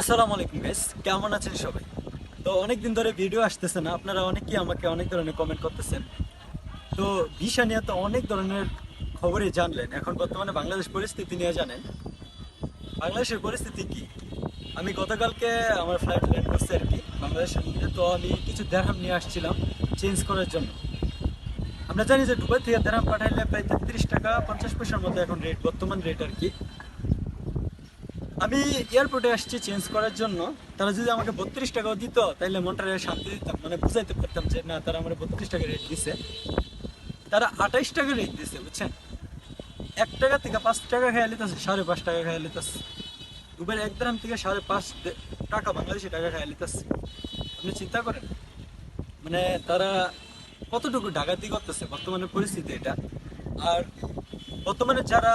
আসসালামু আলাইকুম গাইস কেমন আছেন সবাই? তো অনেকদিন ধরে ভিডিও আসতেছে না, আপনারা অনেকেই আমাকে অনেক ধরনের কমেন্ট করতেছেন। তো ভিসা নিয়ে তো অনেক ধরনের খবরই জানলেন। এখন বর্তমানে বাংলাদেশ পরিস্থিতি নিয়ে জানেন। বাংলাদেশের পরিস্থিতি কি? আমি গতকালকে আমার ফ্লাইট ল্যান্ড করছে আর কি। বাংলাদেশের মধ্যে তো আমি কিছু দেড়হাম নিয়ে আসছিলাম চেঞ্জ করার জন্য। আমরা জানি যে দুবাই থেকে দেড়হাম পাঠাইলে প্রায় তেত্রিশ টাকা পঞ্চাশ পয়সার মধ্যে এখন রেট বর্তমান রেট আর কি। আমি এয়ারপোর্টে আসছি চেঞ্জ করার জন্য। তারা যদি আমাকে বত্রিশ টাকাও দিত তাহলে মনটা শান্তি দিতাম। মানে বুঝাইতে পারতাম যে, না, তারা আমার বত্রিশ টাকা রেট দিছে। তারা আঠাইশ টাকা রেট দিছে, বুঝছেন? এক টাকা থেকে পাঁচ টাকা খেয়ে লিতেছে সাড়ে পাঁচ টাকা খেয়ে লিতেছে দুবার এক গ্রাম থেকে সাড়ে পাঁচ টাকা বাংলাদেশি টাকা খেয়ে লিতেছে আপনি চিন্তা করেন। মানে তারা কতটুকু ডাকাতি করতেছে, বর্তমানে পরিস্থিতি এটা। আর বর্তমানে যারা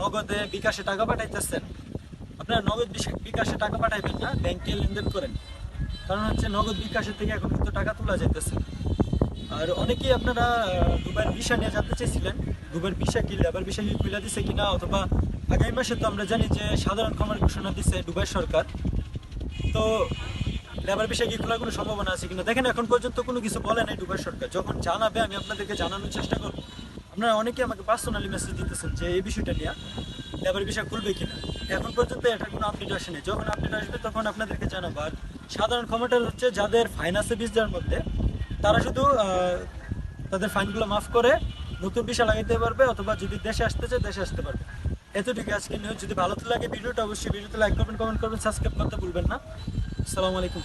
নগদে বিকাশে টাকা পাঠাইতেছেন আপনারা নগদ বিকাশে টাকা পাঠাইবেন না, ব্যাংকে লেনদেন করেন। কারণ হচ্ছে নগদ বিকাশের থেকে এখন কিন্তু টাকা তোলা যাইতেছে। আর অনেকেই আপনারা দুবার ভিসা নিয়ে জানতে চেয়েছিলেন। দুবার ভিসা কি, লেবার ভিসা কি খুলে দিছে কিনা, অথবা আগামী মাসে তো আমরা জানি যে সাধারণ ক্ষমার ঘোষণা দিছে দুবাই সরকার। তো লেবার বিষয়ে কি খোলার কোনো সম্ভাবনা আছে কিনা? দেখেন, এখন পর্যন্ত কোনো কিছু বলে নাই দুবাই সরকার। যখন জানাবে, আমি আপনাদেরকে জানানোর চেষ্টা করব। আপনারা অনেকে আমাকে পার্সোনালি মেসেজ দিতেছেন যে এই বিষয়টা নিয়ে লেবার বিষয় খুলবে কিনা। এখন পর্যন্ত এটা কোনো আপডেট আসেনি। যখন আপডেট আসবে তখন আপনাদেরকে জানাব। আর সাধারণ ক্ষমতা হচ্ছে যাদের ফাইন আছে বীজ যার মধ্যে, তারা শুধু তাদের ফাইনগুলো মাফ করে নতুন বিষয় লাগাইতে পারবে অথবা যদি দেশে আসতে চায় দেশে আসতে পারবে। এতটুকু আজকে নিউজ যদি ভালো লাগে ভিডিওটা অবশ্যই ভিডিওতে লাইক করবেন কমেন্ট করবেন সাবস্ক্রাইব করতে ভুলবেন না। আসসালামু আলাইকুম।